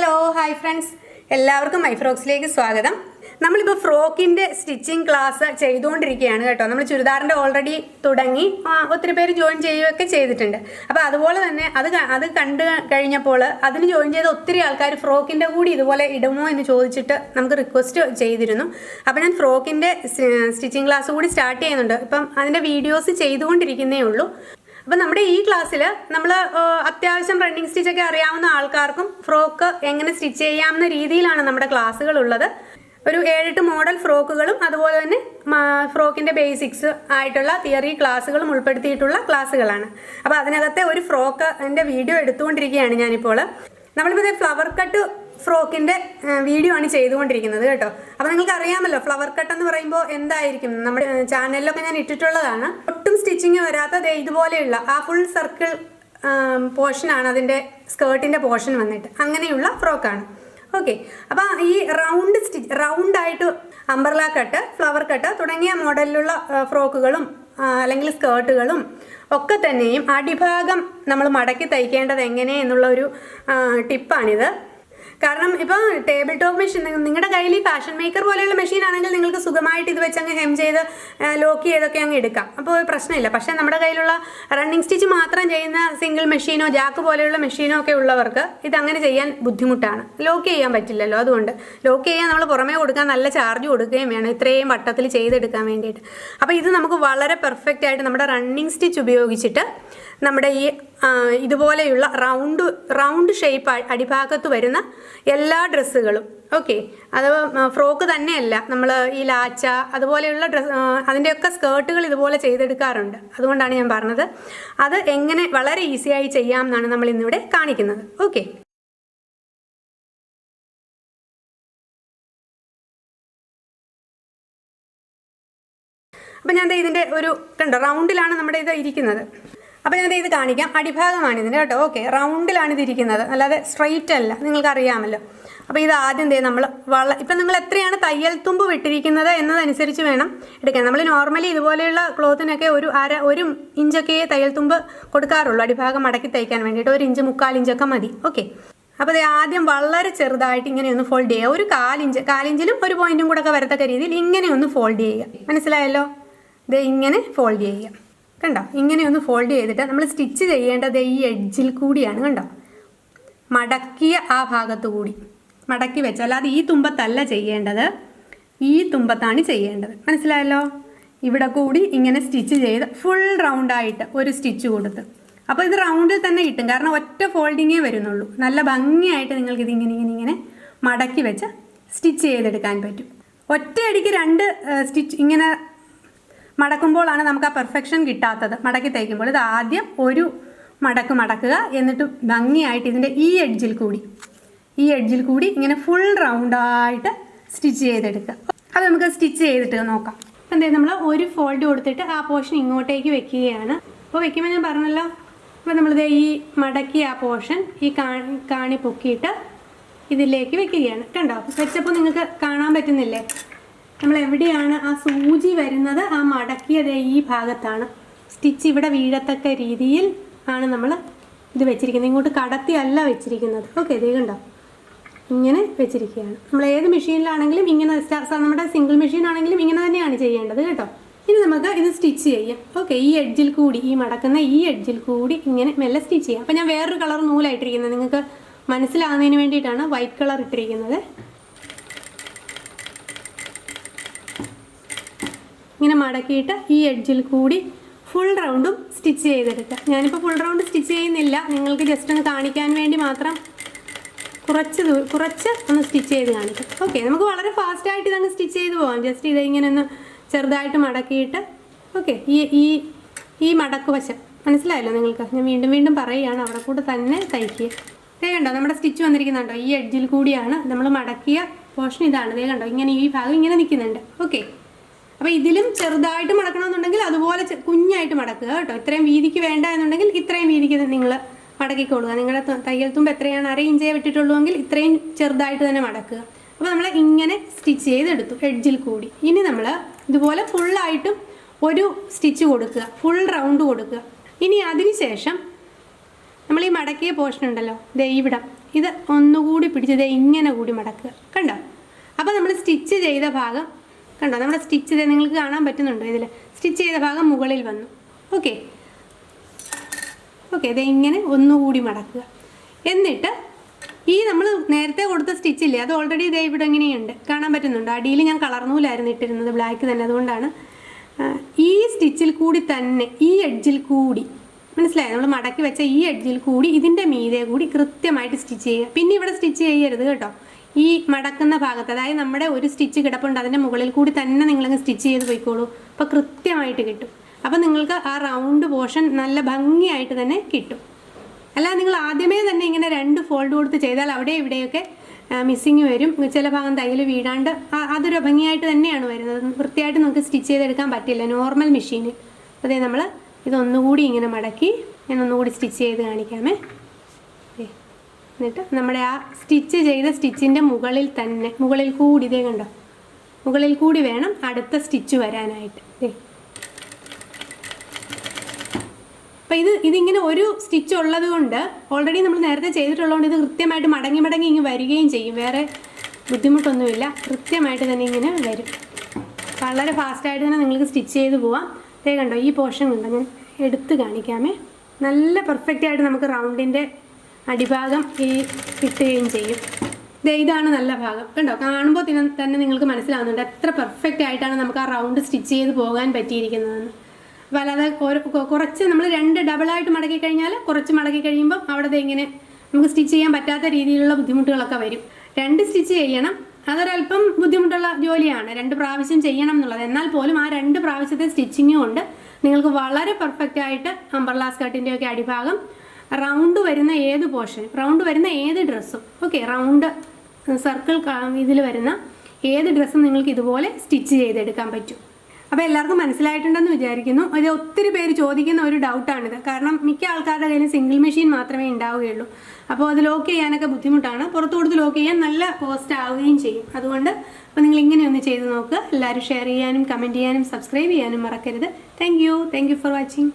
Hello hi friends. എല്ലാവർക്കും my ഫ്രോക്സിലേക്ക് സ്വാഗതം. നമ്മളിപ്പോൾ ഫ്രോക്കിന്റെ സ്റ്റിച്ചിങ് ക്ലാസ് ചെയ്തുകൊണ്ടിരിക്കുകയാണ് കേട്ടോ. നമ്മൾ ചുരിദാറിന്റെ ഓൾറെഡി തുടങ്ങി ഒത്തിരി പേര് ജോയിൻ ചെയ്യുകയൊക്കെ ചെയ്തിട്ടുണ്ട്. അപ്പോൾ അതുപോലെ തന്നെ അത് അത് കണ്ടു കഴിഞ്ഞപ്പോൾ അതിന് ജോയിൻ ചെയ്ത ഒത്തിരി ആൾക്കാർ ഫ്രോക്കിന്റെ കൂടി ഇതുപോലെ ഇടുമോ എന്ന് ചോദിച്ചിട്ട് നമുക്ക് റിക്വസ്റ്റ് ചെയ്തിരുന്നു. അപ്പോൾ ഞാൻ ഫ്രോക്കിന്റെ സ്റ്റിച്ചിങ് ക്ലാസ് കൂടി സ്റ്റാർട്ട് ചെയ്യുന്നുണ്ട്. ഇപ്പം അതിന്റെ വീഡിയോസ് ചെയ്തുകൊണ്ടിരിക്കുന്നേ ഉള്ളൂ. അപ്പം നമ്മുടെ ഈ ക്ലാസ്സിൽ നമ്മൾ അത്യാവശ്യം റണ്ണിങ് സ്റ്റിച്ചൊക്കെ അറിയാവുന്ന ആൾക്കാർക്കും ഫ്രോക്ക് എങ്ങനെ സ്റ്റിച്ച് ചെയ്യാവുന്ന രീതിയിലാണ് നമ്മുടെ ക്ലാസ്സുകൾ ഉള്ളത്. ഒരു ഏഴെട്ട് മോഡൽ ഫ്രോക്കുകളും അതുപോലെ തന്നെ ഫ്രോക്കിന്റെ ബേസിക്സ് ആയിട്ടുള്ള തിയറി ക്ലാസ്സുകളും ഉൾപ്പെടുത്തിയിട്ടുള്ള ക്ലാസ്സുകളാണ്. അപ്പോൾ അതിനകത്തെ ഒരു ഫ്രോക്ക് എന്റെ വീഡിയോ എടുത്തുകൊണ്ടിരിക്കുകയാണ് ഞാനിപ്പോൾ നമ്മളിപ്പോൾ ഫ്ലവർ കട്ട് ഫ്രോക്കിന്റെ വീഡിയോ ആണ് ചെയ്തുകൊണ്ടിരിക്കുന്നത് കേട്ടോ. അപ്പോൾ നിങ്ങൾക്ക് അറിയാമല്ലോ ഫ്ലവർ കട്ട് എന്ന് പറയുമ്പോൾ എന്തായിരിക്കും? നമ്മുടെ ചാനലിലൊക്കെ ഞാൻ ഇട്ടിട്ടുള്ളതാണ്. ഒട്ടും സ്റ്റിച്ചിങ് വരാത്ത ഇതുപോലെയുള്ള ആ ഫുൾ സർക്കിൾ പോർഷനാണ് അതിന്റെ സ്കേർട്ടിന്റെ പോർഷൻ വന്നിട്ട്. അങ്ങനെയുള്ള ഫ്രോക്കാണ് ഓക്കെ അപ്പോൾ ഈ റൗണ്ട് സ്റ്റിച്ച് റൗണ്ടായിട്ട് അംബർല കട്ട് ഫ്ലവർ കട്ട് തുടങ്ങിയ മോഡലിലുള്ള ഫ്രോക്കുകളും അല്ലെങ്കിൽ സ്കേർട്ടുകളും ഒക്കെ തന്നെയും അടിഭാഗം നമ്മൾ മടക്കി തയ്ക്കേണ്ടത് എങ്ങനെ എന്നുള്ള ഒരു ടിപ്പാണിത് കാരണം ഇപ്പോൾ ടേബിൾ ടോപ്പ് മെഷീൻ നിങ്ങളുടെ കയ്യിൽ ഈ ഫാഷൻ മേക്കർ പോലെയുള്ള മെഷീൻ ആണെങ്കിൽ നിങ്ങൾക്ക് സുഖമായിട്ട് ഇത് വെച്ച് അങ്ങ് ഹെം ചെയ്ത് ലോക്ക് ചെയ്തൊക്കെ അങ്ങ് എടുക്കാം. അപ്പോൾ പ്രശ്നമില്ല. പക്ഷേ നമ്മുടെ കയ്യിലുള്ള റണ്ണിങ് സ്റ്റിച്ച് മാത്രം ചെയ്യുന്ന സിംഗിൾ മെഷീനോ ജാക്ക് പോലെയുള്ള മെഷീനോ ഒക്കെ ഉള്ളവർക്ക് ഇത് അങ്ങനെ ചെയ്യാൻ ബുദ്ധിമുട്ടാണ്. ലോക്ക് ചെയ്യാൻ പറ്റില്ലല്ലോ. അതുകൊണ്ട് ലോക്ക് ചെയ്യാൻ നമ്മൾ പുറമേ കൊടുക്കാൻ നല്ല ചാർജ് കൊടുക്കുകയും വേണം. ഇത്രയും വട്ടത്തിൽ ചെയ്തെടുക്കാൻ വേണ്ടിയിട്ട്. അപ്പോൾ ഇത് നമുക്ക് വളരെ പെർഫെക്റ്റ് ആയിട്ട് നമ്മുടെ റണ്ണിങ് സ്റ്റിച്ച് ഉപയോഗിച്ചിട്ട് നമ്മുടെ ഈ ഇതുപോലെയുള്ള റൗണ്ട് റൗണ്ട് ഷേപ്പ് അടിഭാഗത്ത് വരുന്ന എല്ലാ ഡ്രസ്സുകളും. ഓക്കെ അത് ഫ്രോക്ക് തന്നെയല്ല. നമ്മൾ ഈ ലാച്ച അതുപോലെയുള്ള ഡ്രസ് അതിന്റെയൊക്കെ സ്കേർട്ടുകൾ ഇതുപോലെ ചെയ്തെടുക്കാറുണ്ട്. അതുകൊണ്ടാണ് ഞാൻ പറഞ്ഞത്. അത് എങ്ങനെ വളരെ ഈസിയായി ചെയ്യാം എന്നാണ് നമ്മൾ ഇന്നിവിടെ കാണിക്കുന്നത്. ഓക്കെ അപ്പം ഞാൻ ഇതിന്റെ ഒരു കണ്ടോ റൗണ്ടിലാണ് നമ്മുടെ ഇത് ഇരിക്കുന്നത്. അപ്പം ഞാൻ ഇത് കാണിക്കാം. അടിഭാഗമാണ് ഇതിന്റെ കേട്ടോ. ഓക്കെ റൗണ്ടിലാണ് ഇതിരിക്കുന്നത് അല്ലാതെ സ്ട്രൈറ്റ് അല്ല. നിങ്ങൾക്ക് അറിയാമല്ലോ അപ്പോൾ ഇത് ആദ്യം ദേ നമ്മൾ വള ഇപ്പം നിങ്ങൾ എത്രയാണ് തയ്യൽ തുമ്പ് വിട്ടിരിക്കുന്നത് എന്നതനുസരിച്ച് വേണം എടുക്കാൻ. നമ്മൾ നോർമലി ഇതുപോലെയുള്ള ക്ലോത്തിനൊക്കെ ഒരു അര ഒരു ഇഞ്ചൊക്കെ തയ്യൽ തുമ്പ് കൊടുക്കാറുള്ളൂ. അടിഭാഗം മടക്കി തയ്ക്കാൻ വേണ്ടിയിട്ട് ഒരു ഇഞ്ച് മുക്കാൽ ഇഞ്ചൊക്കെ മതി. ഓക്കെ അപ്പോൾ ഇത് ആദ്യം വളരെ ചെറുതായിട്ട് ഇങ്ങനെ ഒന്ന് ഫോൾഡ് ചെയ്യുക. ഒരു കാലിഞ്ച് കാലിഞ്ചിലും ഒരു പോയിന്റും കൂടെ ഒക്കെ വരത്തക്ക രീതിയിൽ ഇങ്ങനെ ഒന്ന് ഫോൾഡ് ചെയ്യുക. മനസ്സിലായല്ലോ? ഇത് ഇങ്ങനെ ഫോൾഡ് ചെയ്യുക. കണ്ടോ? ഇങ്ങനെ ഒന്ന് ഫോൾഡ് ചെയ്തിട്ട് നമ്മൾ സ്റ്റിച്ച് ചെയ്യേണ്ടത് ഈ എഡ്ജിൽ കൂടിയാണ് കണ്ടോ? മടക്കിയ ആ ഭാഗത്തു കൂടി. മടക്കി വെച്ച്. അല്ലാതെ ഈ തുമ്പത്തല്ല ചെയ്യേണ്ടത്. ഈ തുമ്പത്താണ് ചെയ്യേണ്ടത്. മനസ്സിലായല്ലോ? ഇവിടെ കൂടി ഇങ്ങനെ സ്റ്റിച്ച് ചെയ്ത് ഫുൾ റൗണ്ടായിട്ട് ഒരു സ്റ്റിച്ച് കൊടുത്ത്. അപ്പോൾ ഇത് റൗണ്ടിൽ തന്നെ കിട്ടും. കാരണം ഒറ്റ ഫോൾഡിങ്ങേ വരുന്നുള്ളൂ. നല്ല ഭംഗിയായിട്ട് നിങ്ങൾക്ക് ഇതിങ്ങനെ ഇങ്ങനെ ഇങ്ങനെ മടക്കി വെച്ച് സ്റ്റിച്ച് ചെയ്തെടുക്കാൻ പറ്റും. ഒറ്റയടിക്ക് രണ്ട് സ്റ്റിച്ച് ഇങ്ങനെ മടക്കുമ്പോഴാണ് നമുക്ക് ആ പെർഫെക്ഷൻ കിട്ടാത്തത്. മടക്കി തയ്ക്കുമ്പോൾ ഇത് ആദ്യം ഒരു മടക്ക് മടക്കുക എന്നിട്ട് ഭംഗിയായിട്ട് ഇതിന്റെ ഈ എഡ്ജിൽ കൂടി ഈ എഡ്ജിൽ കൂടി ഇങ്ങനെ ഫുൾ റൗണ്ടായിട്ട് സ്റ്റിച്ച് ചെയ്തെടുക്കുക. അത് നമുക്ക് സ്റ്റിച്ച് ചെയ്തിട്ട് നോക്കാം. എന്തായാലും നമ്മൾ ഒരു ഫോൾഡ് കൊടുത്തിട്ട് ആ പോർഷൻ ഇങ്ങോട്ടേക്ക് വെക്കുകയാണ്. അപ്പോൾ വെക്കുമ്പോൾ ഞാൻ പറഞ്ഞല്ലോ അപ്പോൾ നമ്മളിത് ഈ മടക്കി ആ പോർഷൻ ഈ കാണി പൊക്കിയിട്ട് ഇതിലേക്ക് വെക്കുകയാണ്. കണ്ടോ? വെച്ചപ്പോൾ നിങ്ങൾക്ക് കാണാൻ പറ്റുന്നില്ലേ? നമ്മൾ എവിടെയാണ് ആ സൂചി വരുന്നത്? ആ മടക്കിയത് ഈ ഭാഗത്താണ്. സ്റ്റിച്ച് ഇവിടെ വീഴത്തക്ക രീതിയിൽ ആണ് നമ്മൾ ഇത് വെച്ചിരിക്കുന്നത്. ഇങ്ങോട്ട് കടത്തി അല്ല വെച്ചിരിക്കുന്നത്. ഓക്കെ ഇത് കണ്ടോ? ഇങ്ങനെ വെച്ചിരിക്കുകയാണ്. നമ്മൾ ഏത് മെഷീനിലാണെങ്കിലും ഇങ്ങനെ നമ്മുടെ സിംഗിൾ മെഷീൻ ആണെങ്കിലും ഇങ്ങനെ തന്നെയാണ് ചെയ്യേണ്ടത് കേട്ടോ. ഇനി നമുക്ക് ഇത് സ്റ്റിച്ച് ചെയ്യാം. ഓക്കെ ഈ എഡ്ജിൽ കൂടി ഈ മടക്കുന്ന ഈ എഡ്ജിൽ കൂടി ഇങ്ങനെ മെല്ലെ സ്റ്റിച്ച് ചെയ്യാം. അപ്പോൾ ഞാൻ വേറൊരു കളർ നൂലായിട്ടിരിക്കുന്നത്. നിങ്ങൾക്ക് മനസ്സിലാകുന്നതിന് വേണ്ടിയിട്ടാണ് വൈറ്റ് കളർ ഇട്ടിരിക്കുന്നത്. ഇങ്ങനെ മടക്കിയിട്ട് ഈ എഡ്ജിൽ കൂടി ഫുൾ റൗണ്ടും സ്റ്റിച്ച് ചെയ്തെടുക്കുക. ഞാനിപ്പോൾ ഫുൾ റൗണ്ട് സ്റ്റിച്ച് ചെയ്യുന്നില്ല. നിങ്ങൾക്ക് ജസ്റ്റ് ഒന്ന് കാണിക്കാൻ വേണ്ടി മാത്രം കുറച്ച് കുറച്ച് ഒന്ന് സ്റ്റിച്ച് ചെയ്ത് കാണിക്കാം. ഓക്കെ നമുക്ക് വളരെ ഫാസ്റ്റായിട്ട് ഇതങ്ങ് സ്റ്റിച്ച് ചെയ്ത് പോകാം ജസ്റ്റ് ഇത് ഇങ്ങനെ ഒന്ന് ചെറുതായിട്ട് മടക്കിയിട്ട്. ഓക്കെ ഈ ഈ ഈ മടക്ക് വശം. മനസ്സിലായല്ലോ നിങ്ങൾക്ക്? ഞാൻ വീണ്ടും വീണ്ടും പറയുകയാണ്. അവിടെ കൂടെ തന്നെ തയ്ക്കുക. ദേ കണ്ടോ നമ്മുടെ സ്റ്റിച്ച് വന്നിരിക്കുന്നുണ്ടോ? ഈ എഡ്ജിൽ കൂടിയാണ് നമ്മൾ മടക്കിയ പോർഷൻ ഇതാണ്. ദേ കണ്ടോ ഇങ്ങനെ ഈ ഭാഗം ഇങ്ങനെ നിൽക്കുന്നുണ്ട്. ഓക്കെ അപ്പോൾ ഇതിലും ചെറുതായിട്ട് മടക്കണമെന്നുണ്ടെങ്കിൽ അതുപോലെ കുഞ്ഞായിട്ട് മടക്കുക കേട്ടോ. ഇത്രയും വീതിക്ക് വേണ്ട എന്നുണ്ടെങ്കിൽ ഇത്രയും വീതിക്ക് നിങ്ങൾ മടക്കിക്കൊള്ളുക. നിങ്ങളുടെ തയ്യൽ തുമ്പ് എത്രയാണ്? അര ഇഞ്ചേ വിട്ടിട്ടുള്ളൂ എങ്കിൽ ഇത്രയും ചെറുതായിട്ട് തന്നെ മടക്കുക. അപ്പോൾ നമ്മൾ ഇങ്ങനെ സ്റ്റിച്ച് ചെയ്തെടുത്തു എഡ്ജിൽ കൂടി. ഇനി നമ്മൾ ഇതുപോലെ ഫുള്ളായിട്ടും ഒരു സ്റ്റിച്ച് കൊടുക്കുക ഫുൾ റൗണ്ട് കൊടുക്കുക. ഇനി അതിനുശേഷം നമ്മൾ ഈ മടക്കിയ പോർഷൻ ഉണ്ടല്ലോ ദേ ഇവിടം. ഇത് ഒന്നുകൂടി പിടിച്ച് ദേ ഇങ്ങനെ കൂടി മടക്കുക. കണ്ടോ? അപ്പോൾ നമ്മൾ സ്റ്റിച്ച് ചെയ്ത ഭാഗം കണ്ടോ? നമ്മുടെ സ്റ്റിച്ച് ചെയ്ത് നിങ്ങൾക്ക് കാണാൻ പറ്റുന്നുണ്ടോ? ഇതിൽ സ്റ്റിച്ച് ചെയ്ത ഭാഗം മുകളിൽ വന്നു. ഓക്കെ ഓക്കെ ഇത് ഇങ്ങനെ ഒന്നുകൂടി മടക്കുക. എന്നിട്ട് ഈ നമ്മൾ നേരത്തെ കൊടുത്ത സ്റ്റിച്ചില്ലേ അത് ഓൾറെഡി ഇതേ ഇവിടെ ഇങ്ങനെയുണ്ട്. കാണാൻ പറ്റുന്നുണ്ട്? അടിയിൽ ഞാൻ കളർ നൂലായിരുന്നു ഇട്ടിരുന്നത് ബ്ലാക്ക് തന്നെ. അതുകൊണ്ടാണ് ഈ സ്റ്റിച്ചിൽ കൂടി തന്നെ ഈ എഡ്ജിൽ കൂടി മനസ്സിലായോ? നമ്മൾ മടക്കി വെച്ച ഈ എഡ്ജിൽ കൂടി ഇതിന്റെ മീതെ കൂടി കൃത്യമായിട്ട് സ്റ്റിച്ച് ചെയ്യുക. പിന്നെ ഇവിടെ സ്റ്റിച്ച് ചെയ്യരുത് കേട്ടോ. ഈ മടക്കുന്ന ഭാഗത്ത് അതായത് നമ്മുടെ ഒരു സ്റ്റിച്ച് കിടപ്പുണ്ട് അതിന്റെ മുകളിൽ കൂടി തന്നെ നിങ്ങളങ്ങ് സ്റ്റിച്ച് ചെയ്ത് പോയിക്കോളൂ. അപ്പോൾ കൃത്യമായിട്ട് കിട്ടും. അപ്പോൾ നിങ്ങൾക്ക് ആ റൗണ്ട് പോർഷൻ നല്ല ഭംഗിയായിട്ട് തന്നെ കിട്ടും. അല്ല നിങ്ങൾ ആദ്യമേ തന്നെ ഇങ്ങനെ രണ്ട് ഫോൾഡ് കൊടുത്ത് ചെയ്താൽ അവിടെ ഇവിടെയൊക്കെ മിസ്സിങ് വരും. ചില ഭാഗം തയ്യൽ വീഴാണ്ട് അതൊരു ഭംഗിയായിട്ട് തന്നെയാണ് വരുന്നത്. വൃത്തിയായിട്ട് നമുക്ക് സ്റ്റിച്ച് ചെയ്തെടുക്കാൻ പറ്റില്ല. നോർമൽ മെഷീനിൽ അതേ നമ്മൾ ഇതൊന്നുകൂടി ഇങ്ങനെ മടക്കി ഞാൻ ഒന്നുകൂടി സ്റ്റിച്ച് ചെയ്ത് കാണിക്കാമേ. എന്നിട്ട് നമ്മുടെ ആ സ്റ്റിച്ച് ചെയ്ത സ്റ്റിച്ചിന്റെ മുകളിൽ തന്നെ മുകളിൽ കൂടി ഇതേ കണ്ടോ? മുകളിൽ കൂടി വേണം അടുത്ത സ്റ്റിച്ച് വരാനായിട്ട്. ദേ. അപ്പം ഇത് ഇതിങ്ങനെ ഒരു സ്റ്റിച്ച് ഉള്ളത് കൊണ്ട് ഓൾറെഡി നമ്മൾ നേരത്തെ ചെയ്തിട്ടുള്ളതുകൊണ്ട് ഇത് കൃത്യമായിട്ട് മടങ്ങി മടങ്ങി ഇങ്ങനെ വരികയും ചെയ്യും. വേറെ ബുദ്ധിമുട്ടൊന്നുമില്ല. കൃത്യമായിട്ട് തന്നെ ഇങ്ങനെ വരും. വളരെ ഫാസ്റ്റായിട്ട് തന്നെ നിങ്ങൾക്ക് സ്റ്റിച്ച് ചെയ്ത് പോവാം. ദേ കണ്ടോ ഈ പോർഷൻ കണ്ടോ? ഞാൻ എടുത്ത് കാണിക്കാമേ. നല്ല പെർഫെക്റ്റ് ആയിട്ട് നമുക്ക് റൗണ്ടിന്റെ അടിഭാഗം ഈ കിട്ടുകയും ചെയ്യും. ഇതാണ് നല്ല ഭാഗം. കണ്ടോ? കാണുമ്പോൾ തന്നെ നിങ്ങൾക്ക് മനസ്സിലാവുന്നുണ്ട് എത്ര പെർഫെക്റ്റ് ആയിട്ടാണ് നമുക്ക് ആ റൗണ്ട് സ്റ്റിച്ച് ചെയ്ത് പോകാൻ പറ്റിയിരിക്കുന്നതെന്ന്. അല്ലാതെ കുറച്ച് നമ്മൾ രണ്ട് ഡബിളായിട്ട് മടക്കി കഴിഞ്ഞാൽ കുറച്ച് മടക്കി കഴിയുമ്പോൾ അവിടെ ഇങ്ങനെ നമുക്ക് സ്റ്റിച്ച് ചെയ്യാൻ പറ്റാത്ത രീതിയിലുള്ള ബുദ്ധിമുട്ടുകളൊക്കെ വരും. രണ്ട് സ്റ്റിച്ച് ചെയ്യണം. അതൊരല്പം ബുദ്ധിമുട്ടുള്ള ജോലിയാണ്. രണ്ട് പ്രാവശ്യം ചെയ്യണം എന്നുള്ളത്. എന്നാൽ പോലും ആ രണ്ട് പ്രാവശ്യത്തെ സ്റ്റിച്ചിങ് കൊണ്ട് നിങ്ങൾക്ക് വളരെ പെർഫെക്റ്റ് ആയിട്ട് അമ്പർലാ സ്കർട്ടിന്റെ ഒക്കെ അടിഭാഗം റൗണ്ട് വരുന്ന ഏത് പോർഷൻ? റൗണ്ട് വരുന്ന ഏത് ഡ്രസ്സും ഓക്കെ റൗണ്ട് സർക്കിൾ ഇതിൽ വരുന്ന ഏത് ഡ്രസ്സും നിങ്ങൾക്ക് ഇതുപോലെ സ്റ്റിച്ച് ചെയ്തെടുക്കാൻ പറ്റും? അപ്പോൾ എല്ലാവർക്കും മനസ്സിലായിട്ടുണ്ടെന്ന് വിചാരിക്കുന്നു. ഇത് ഒത്തിരി പേര് ചോദിക്കുന്ന ഒരു ഡൗട്ടാണിത് കാരണം മിക്ക ആൾക്കാരുടെ കയ്യിൽ സിംഗിൾ മെഷീൻ മാത്രമേ ഉണ്ടാവുകയുള്ളൂ. അപ്പോൾ അത് ലോക്ക് ചെയ്യാനൊക്കെ ബുദ്ധിമുട്ടാണ്. പുറത്തു കൊടുത്ത് ലോക്ക് ചെയ്യാൻ നല്ല കോസ്റ്റ് ആവുകയും ചെയ്യും. അതുകൊണ്ട് അപ്പോൾ നിങ്ങൾ ഇങ്ങനെ ഒന്ന് ചെയ്ത് നോക്കുക. എല്ലാവരും ഷെയർ ചെയ്യാനും കമന്റ് ചെയ്യാനും സബ്സ്ക്രൈബ് ചെയ്യാനും മറക്കരുത്. Thank you thank you for watching